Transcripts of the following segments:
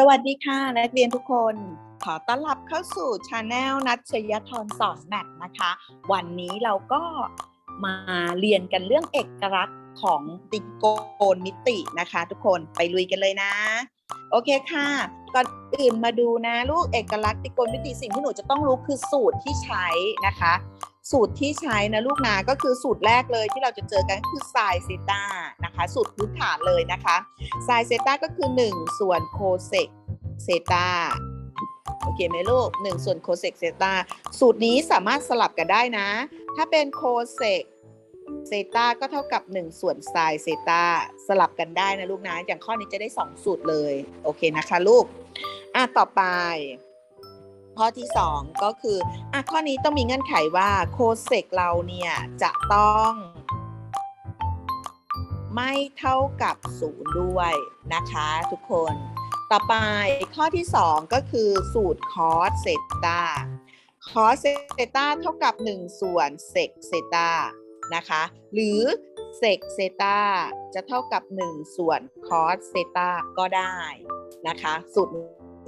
สวัสดีค่ะ นักเรียนทุกคน ขอต้อนรับเข้าสู่ช anel นัทชยธรสอนแมทนะคะ วันนี้เราก็มาเรียนกันเรื่องเอกลักษณ์ของติโกนมิตินะคะ ทุกคนไปลุยกันเลยนะ โอเคค่ะ ก่อนอื่นมาดูนะ ลูกเอกลักษณ์ติโกนมิติสิ่งที่หนูจะต้องรู้คือสูตรที่ใช้นะคะ สูตรที่ใช้นะลูกนะก็คือสูตรแรกเลยที่เราจะเจอกันคือไซเซตานะคะสูตรพื้นฐานเลยนะคะไซเซตาก็คือ 1 ส่วนโคเซกเซตาโอเคไหมลูก 1 ส่วนโคเซกเซตาสูตรนี้สามารถสลับกันได้นะ ถ้าเป็นโคเซกเซตาก็เท่ากับ 1 ส่วนไซเซตาสลับกันได้นะลูกนะ อย่างข้อนี้จะได้ 2 สูตรเลย โอเคนะคะลูก อะ ต่อไป ข้อที่ 2 ก็คืออะข้อนี้ต้องมีเงื่อนไขว่าโคเซกเราเนี่ยจะต้องไม่เท่ากับศูนย์ด้วยนะคะทุกคน ต่อไปข้อที่ 2 ก็คือสูตรคอสเซตาคอสเซตาเท่ากับ 1 ส่วนเซกเซตานะคะ หรือเซกเซตาจะเท่ากับ 1 ส่วนคอสเซตาก็ได้นะคะ สูตร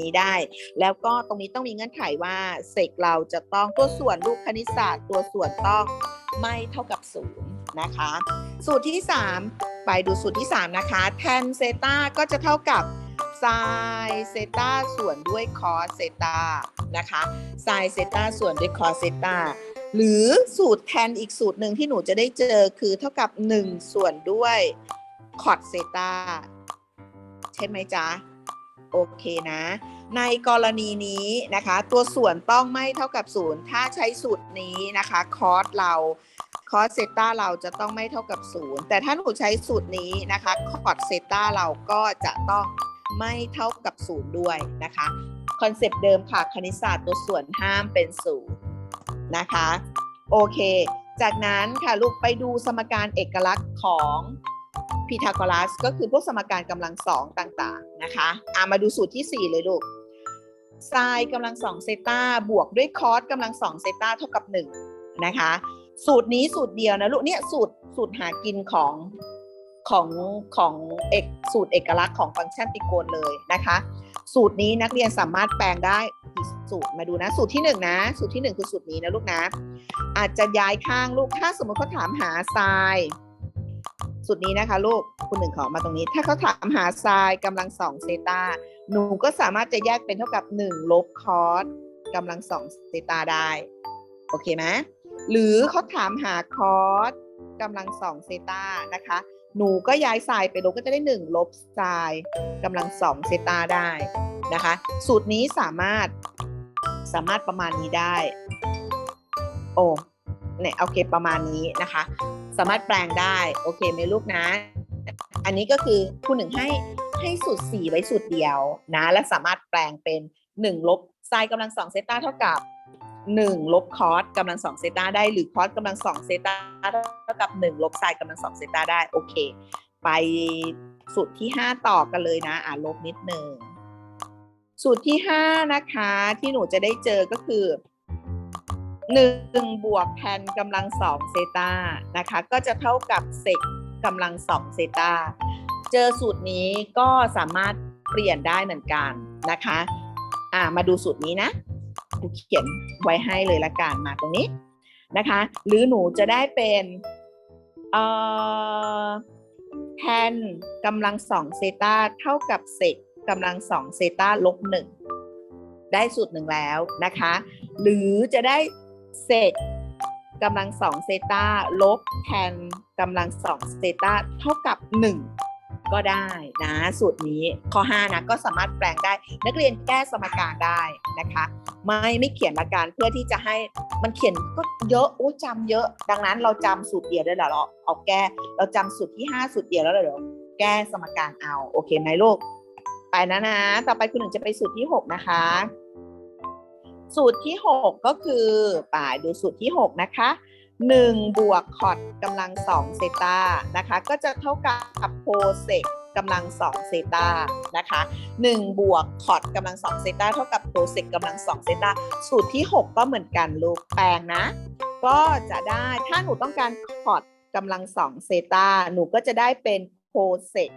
นี้ได้ แล้วก็ตรงนี้ต้องมีเงื่อนไขว่าเซกเราจะต้องตัวส่วนลูกคณิตศาสตร์ ตัวส่วนต้องไม่เท่ากับศูนย์นะคะ สูตรที่ 3 ไปดูสูตรที่ 3 นะคะแทนเซตาก็จะเท่ากับไซเซตาส่วนด้วยคอสเซตานะคะไซเซตาส่วนด้วยคอสเซตาหรือสูตรแทนอีกสูตรหนึ่งที่หนูจะได้เจอคือเท่ากับ 1 ส่วนด้วยคอสเซตาใช่ไหมจ๊ะ โอเคนะ ในกรณีนี้นะคะ ตัวส่วนต้องไม่เท่ากับศูนย์ถ้าใช้สูตรนี้นะคะคอสเราคอสเซต้าเราจะต้องไม่เท่ากับศูนย์แต่ถ้าหนูใช้สูตรนี้นะคะคอสเซต้าเราก็จะต้องไม่เท่ากับศูนย์ด้วยนะคะคอนเซปต์เดิมค่ะคณิตศาสตร์ตัวส่วนห้ามเป็นศูนย์นะคะโอเค จากนั้นค่ะลูกไปดูสมการเอกลักษณ์ของ พีทาโกรัส ก็คือพวกสมการกำลังสองต่างๆนะคะอ่ามาดูสูตรที่ 4 เลยลูกไซน์กำลังสองเซตาบวกด้วยคอสกำลังสองเซตาเท่ากับ 1 นะคะ สูตรนี้สูตรเดียวนะลูกเนี่ยสูตรสูตรหากินของของของเอกสูตรเอกลักษณ์ของฟังก์ชันตริโกณเลยนะคะ สูตรนี้นักเรียนสามารถแปลงได้กี่สูตรมาดูนะ สูตรที่หนึ่งนะ สูตรที่หนึ่งคือสูตรนี้นะลูกนะ อาจจะย้ายข้างลูกถ้าสมมติเขาถามหาไซน์ สูตรนี้นะคะลูกคุณหนึ่งขอมาตรงนี้ ถ้าเขาถามหาไซน์กำลังสองเซตาหนูก็สามารถจะแยกเป็นเท่ากับ 1 ลบคอสกำลังสองเซตาได้ โอเคไหมหรือเขาถามหาคอสกำลังสองเซตานะคะ หนูก็ย้ายไซน์ไปลบก็จะได้ 1 ลบไซน์กำลังสองเซตาได้นะคะ สูตรนี้สามารถสามารถประมาณนี้ได้ โอ้ เนี่ยโอเคประมาณนี้นะคะ สามารถแปลงได้โอเคไหมลูกนะ อันนี้ก็คือคุณหนึ่งให้ให้สูตร4ไว้สูตรเดียวนะ และสามารถแปลงเป็น1ลบไซน์กำลังสองเซตาเท่ากับ1ลบคอสกำลังสองเซตาได้หรือคอสกำลังสองเซตาเท่ากับ1ลบไซน์กำลังสองเซตาได้โอเค ไปสูตรที่ 5 ต่อกันเลยนะ อ่าลบนิดหนึ่งสูตรที่ 5 นะคะที่หนูจะได้เจอก็คือ 1 บวกแทนกำลังสองเซตานะคะ ก็จะเท่ากับเซกกำลังสองเซตาเจอสูตรนี้ก็สามารถเปลี่ยนได้เหมือนกันนะคะอ่ามาดูสูตรนี้นะครูเขียนไว้ให้เลยละกันมาตรงนี้นะคะ หรือหนูจะได้เป็นเอ่อแทนกำลังสองเซตาเท่ากับเซกกำลังสองเซตาลบหนึ่งได้สูตรหนึ่งแล้วนะคะ หรือจะได้ เซกกำลังสองเซตาลบแทนกำลังสองเซตาเท่ากับหนึ่งก็ได้นะสูตรนี้ข้อ5นะก็สามารถแปลงได้ นักเรียนแก้สมการได้นะคะ ไม่ไม่เขียนละการเพื่อที่จะให้มันเขียนก็เยอะโอ้จำเยอะ ดังนั้นเราจำสูตรเดียวได้แล้วเราเอาแก้เราจำสูตรที่ 5 สูตรเดียวแล้วเดี๋ยวแก้สมการเอาโอเคไหมลูกไปนะนะ ต่อไปคุณหนึ่งจะไปสูตรที่ 6 นะคะ สูตรที่ 6 ก็คือป่าดูสูตรที่ 6 นะคะ 1 บวกคอดกำลัง2เซตานะคะ ก็จะเท่ากับโพเซกกำลัง2เซตานะคะ 1 บวกคอดกำลัง2เซตาเท่ากับโพเซกกำลัง2เซตาสูตรที่ 6 ก็เหมือนกันลูกแปลงนะ ก็จะได้ถ้าหนูต้องการคอดกำลัง2เซตาหนูก็จะได้เป็นโพเซก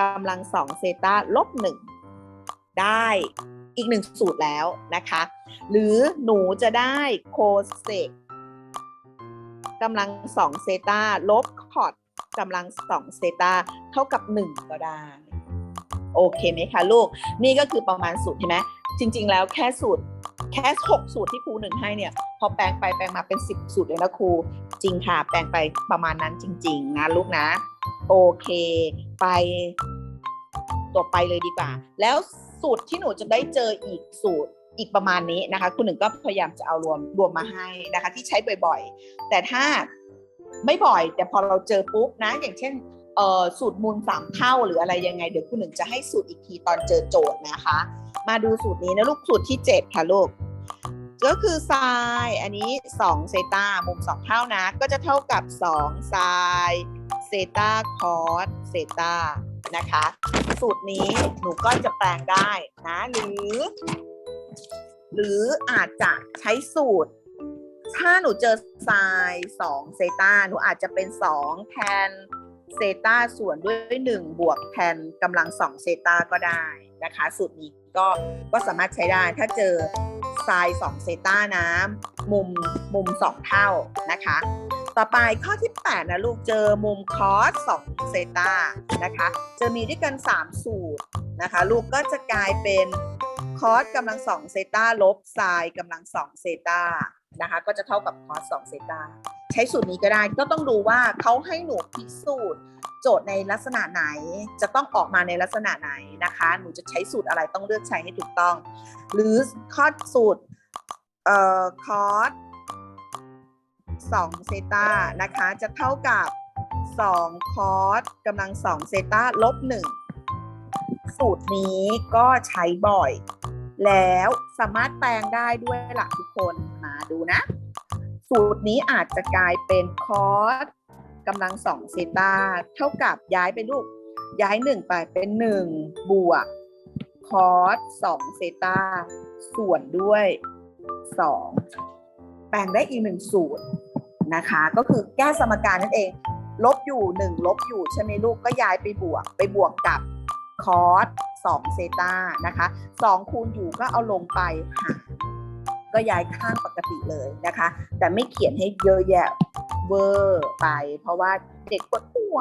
กำลัง2เซตาลบ1ได้ อีกหนึ่งสูตรแล้วนะคะ หรือหนูจะได้โคเซกกำลังสองเซตาลบคอร์ดกำลังสองเซตาเท่ากับหนึ่งก็ได้ โอเคไหมคะลูก นี่ก็คือประมาณสูตรใช่ไหมจริง ๆ แล้วแค่สูตรแค่หกสูตรที่ครูหนึ่งให้เนี่ย พอแปลงไปแปลงมาเป็นสิบสูตรเลยนะครู จริงค่ะ แปลงไปประมาณนั้นจริง ๆ นะลูกนะ โอเค ไปต่อไปเลยดีกว่า แล้ว สูตรที่หนูจะได้เจออีกสูตรอีกประมาณนี้นะคะ คุณหนึ่งก็พยายามจะเอารวมรวมมาให้นะคะ ที่ใช้บ่อยๆ แต่ถ้าไม่บ่อย แต่พอเราเจอปุ๊บนะ อย่างเช่นสูตรมูลสามเท่าหรืออะไรยังไง เดี๋ยวคุณหนึ่งจะให้สูตรอีกทีตอนเจอโจทย์นะคะ มาดูสูตรนี้นะลูกสูตรที่เจ็ดค่ะลูกก็คือไซน์อันนี้2เซตามุม 2 เท่านะ ก็จะเท่ากับ2ไซน์เซตาคอสเซตานะคะ สูตรนี้หนูก็จะแปลงได้นะหรือ หรืออาจจะใช้สูตร ถ้าหนูเจอไซน์2เซตาหนูอาจจะเป็น2แทนเซตาส่วนด้วย1บวกแทนกำลัง2เซตาก็ได้นะคะ สูตรนี้ก็ก็สามารถใช้ได้ถ้าเจอไซน์2เซตานะมุมมุม2เท่านะคะ ต่อไปข้อที่ 8 นะลูกเจอมุมคอส2เซตานะคะ จะมีด้วยกัน 3 สูตรนะคะ ลูกก็จะกลายเป็นคอสกำลัง2เซตาลบไซน์กำลัง2เซตานะคะ ก็จะเท่ากับคอส2เซตาใช้สูตรนี้ก็ได้ก็ต้องดูว่าเขาให้หนูพิสูจน์โจทย์ในลักษณะไหน จะต้องออกมาในลักษณะไหนนะคะ หนูจะใช้สูตรอะไรต้องเลือกใช้ให้ถูกต้อง หรือคอสสูตรเอ่อคอส 2 เซตานะคะ จะเท่ากับ 2 คอสกำลัง 2 เซตาลบ 1 สูตรนี้ก็ใช้บ่อย แล้วสามารถแปลงได้ด้วยหลักทุกคนมาดูนะ สูตรนี้อาจจะกลายเป็นคอสกำลังสองเซตาเท่ากับย้ายไปลูกย้ายหนึ่งไปเป็นหนึ่งบวกคอสสองเซตาส่วนด้วยสองแปลงได้อีกหนึ่งสูตร นะคะ ก็คือแก้สมการนั่นเอง ลบอยู่หนึ่งลบอยู่ใช่ไหมลูกก็ย้ายไปบวก ไปบวกกับคอสสองเซตานะคะสองคูณอยู่ก็เอาลงไปหารก็ย้ายข้างปกติเลยนะคะ แต่ไม่เขียนให้เยอะแยะเวอร์ไป เพราะว่าเด็กปวดหัว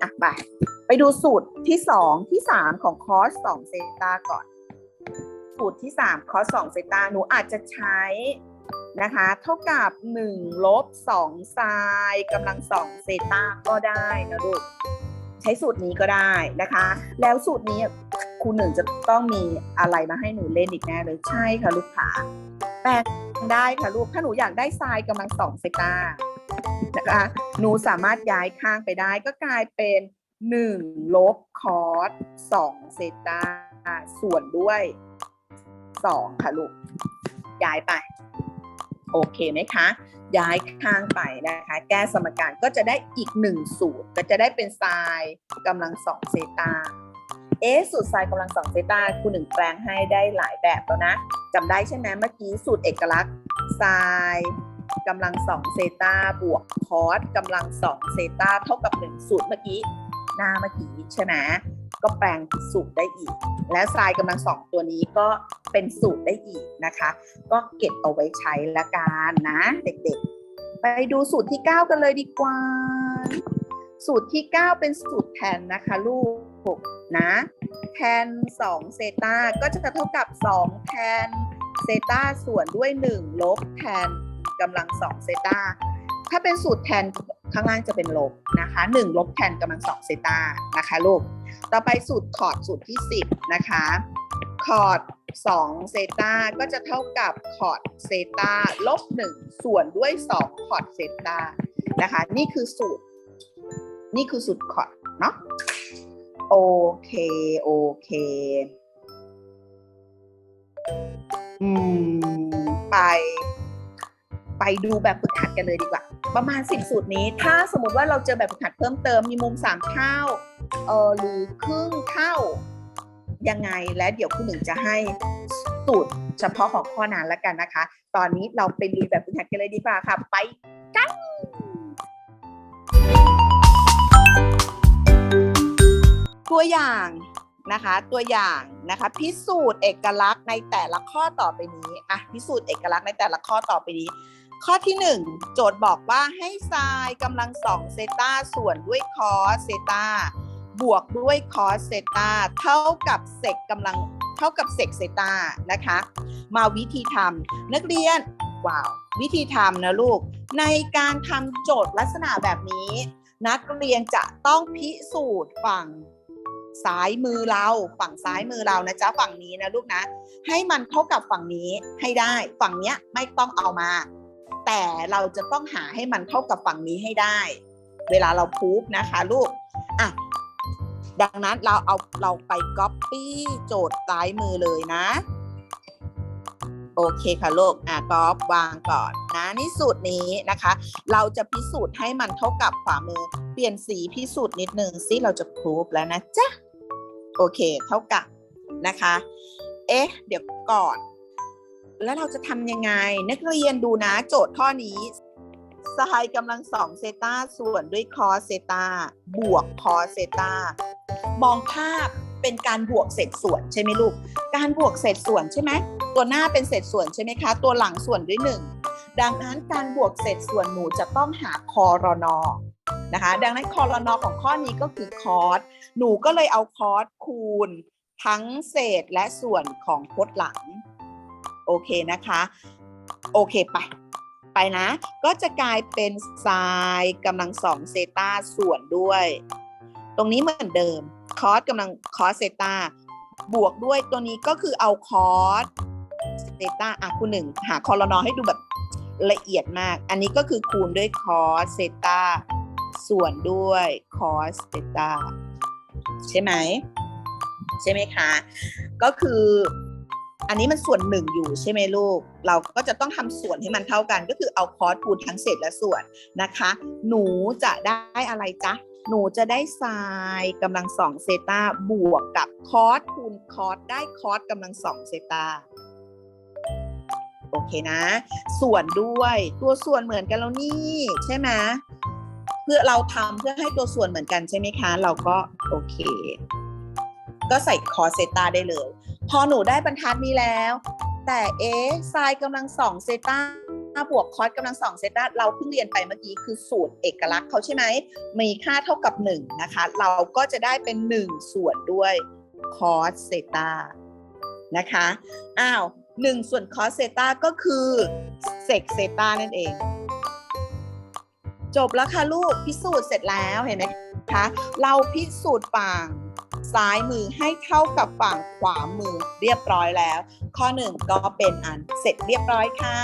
อะไปไปดูสูตรที่สองที่สามของคอสสองเซตาก่อน สูตรที่สามคอสสองเซตาหนูอาจจะใช้ นะคะ เท่ากับหนึ่งลบสองไซน์กำลังสองเซตาก็ได้นะลูกใช้สูตรนี้ก็ได้นะคะ แล้วสูตรนี้ครูหนึ่งจะต้องมีอะไรมาให้หนูเล่นอีกแน่เลยใช่ค่ะลูกค้าแปลงได้ค่ะลูกถ้าหนูอยากได้ทรายกำลังสองเซตานะคะหนูสามารถย้ายข้างไปได้ก็กลายเป็นหนึ่งลบคอสสองเซตาส่วนด้วยสองค่ะลูกย้ายไป โอเคไหมคะ ย้ายข้างไปนะคะ แก้สมการก็จะได้อีกหนึ่งสูตร ก็จะได้เป็นไซน์กำลังสองเซตาเอสูตรไซน์กำลังสองเซตาคุณหนึ่งแปลงให้ได้หลายแบบแล้วนะจำได้ใช่ไหมเมื่อกี้สูตรเอกลักษณ์ไซน์กำลังสองเซตาบวกคอสกำลังสองเซตาเท่ากับหนึ่งสูตรเมื่อกี้หน้าเมื่อกี้ใช่ไหม ก็แปลงสูตรได้อีก และไซน์กำลังสองตัวนี้ก็เป็นสูตรได้อีกนะคะ ก็เก็บเอาไว้ใช้ละกันนะ เด็กๆ ไปดูสูตรที่ 9 กันเลยดีกว่า สูตรที่ 9 เป็นสูตรแทนนะคะลูกนะแทน2เซตาก็จะเท่ากับ 2 แทนเซตาส่วนด้วย 1 ลบแทนกำลัง2เซตาถ้าเป็นสูตรแทนข้างล่างจะเป็นลบนะคะ 1 ลบแทนกำลัง2เซตานะคะลูก ต่อไปสูตรคอร์ดสูตรที่ 10 นะคะคอร์ด2เซตาก็จะเท่ากับคอร์ดเซตาลบ1ส่วนด้วย 2 คอร์ดเซตานะคะ นี่คือสูตร นี่คือสูตรคอร์ดเนาะโอเค โอเค อืม ไป ไปดูแบบฝึกหัดกันเลยดีกว่า ประมาณ 10 สูตรนี้ ถ้าสมมติว่าเราเจอแบบฝึกหัดเพิ่มเติมมีมุม 3 เท่า เออหรือครึ่งเท่ายังไงและเดี๋ยวคุณหนึ่งจะให้สูตรเฉพาะของข้อนั้นแล้วกันนะคะ ตอนนี้เราไปดูแบบฝึกหัดกันเลยดีกว่าค่ะ ไปกันตัวอย่างนะคะ ตัวอย่างนะคะ พิสูจน์เอกลักษณ์ในแต่ละข้อต่อไปนี้อะพิสูจน์เอกลักษณ์ในแต่ละข้อต่อไปนี้ ข้อที่ 1 โจทย์บอกว่าให้ไซน์กำลังสองเซตาส่วนด้วยคอสเซตา บวกด้วยคอสเซตาเท่ากับเซกกำลังเท่ากับเซกเซตานะคะ มาวิธีทำนักเรียนว้าววิธีทำนะลูก ในการทำโจทย์ลักษณะแบบนี้ นักเรียนจะต้องพิสูจน์ฝั่งซ้ายมือเราฝั่งซ้ายมือเรานะจ๊ะฝั่งนี้นะลูกนะ ให้มันเท่ากับฝั่งนี้ให้ได้ ฝั่งเนี้ยไม่ต้องเอามา แต่เราจะต้องหาให้มันเท่ากับฝั่งนี้ให้ได้ เวลาเราพูฟนะคะลูกอะ ดังนั้นเราเอาเราไปก๊อปปี้โจทย์ซ้ายมือเลยนะ โอเคค่ะลูกอะก๊อปวางก่อนนะนี่สูตรนี้นะคะ เราจะพิสูจน์ให้มันเท่ากับขวามือ เปลี่ยนสีพิสูจน์นิดนึงซิเราจะพูฟแล้วนะจ๊ะโอเค เท่ากับนะคะ เอ๊ะ เดี๋ยวก่อน แล้วเราจะทำยังไง นักเรียนดูนะ โจทย์ข้อนี้ ไซน์กำลังสองเซตาส่วนด้วยคอเซตาบวกคอเซตามองภาพเป็นการบวกเศษส่วนใช่ไหมลูก การบวกเศษส่วนใช่ไหมตัวหน้าเป็นเศษส่วนใช่ไหมคะ ตัวหลังส่วนด้วยหนึ่งดังนั้นการบวกเศษส่วนหนูจะต้องหาคอรนอนะคะ ดังนั้นคอรนอของข้อนี้ก็คือคอสหนูก็เลยเอาคอสคูณ ทั้งเศษและส่วนของพจน์หลัง โอเคนะคะ โอเคไป ไปนะ ก็จะกลายเป็นไซน์กำลังสองเซตาส่วนด้วย ตรงนี้เหมือนเดิมคอสกำลังคอสเซตาบวกด้วยตัวนี้ก็คือเอาคอสเซตาอะคูณหนึ่งหาคอรนอให้ดูแบบละเอียดมาก อันนี้ก็คือคูณด้วยคอสเซตาส่วนด้วยคอสเซตาใช่ไหมใช่ไหมคะ ก็คือ อันนี้มันส่วนหนึ่งอยู่ใช่ไหมลูก เราก็จะต้องทำส่วนให้มันเท่ากัน ก็คือเอาคอสคูณทั้งเศษและส่วนนะคะ หนูจะได้อะไรจ๊ะ หนูจะได้ไซน์กำลังสองเซตาบวกกับคอสคูณคอสได้คอสกำลังสองเซตาโอเคนะ ส่วนด้วยตัวส่วนเหมือนกันแล้วนี่ใช่ไหมเพื่อเราทำเพื่อให้ตัวส่วนเหมือนกันใช่ไหมคะ เราก็โอเค ก็ใส่คอสเซตาได้เลย พอหนูได้บรรทัดนี้แล้ว แต่เอ๊ะไซน์กำลังสองเซต้าบวกคอสกำลังสองเซต้าเราเพิ่งเรียนไปเมื่อกี้คือสูตรเอกลักษณ์เขาใช่ไหมมีค่าเท่ากับ1นะคะ เราก็จะได้เป็น 1 ส่วนด้วยคอสเซต้านะคะอ้าว1ส่วนคอสเซตาก็คือเซกเซต้านั่นเอง จบแล้วค่ะลูกพิสูจน์เสร็จแล้วเห็นไหมคะเราพิสูจน์ฝั่ง ซ้ายมือให้เท่ากับฝั่งขวามือเรียบร้อยแล้ว ข้อ 1 ก็เป็นอันเสร็จเรียบร้อยค่ะ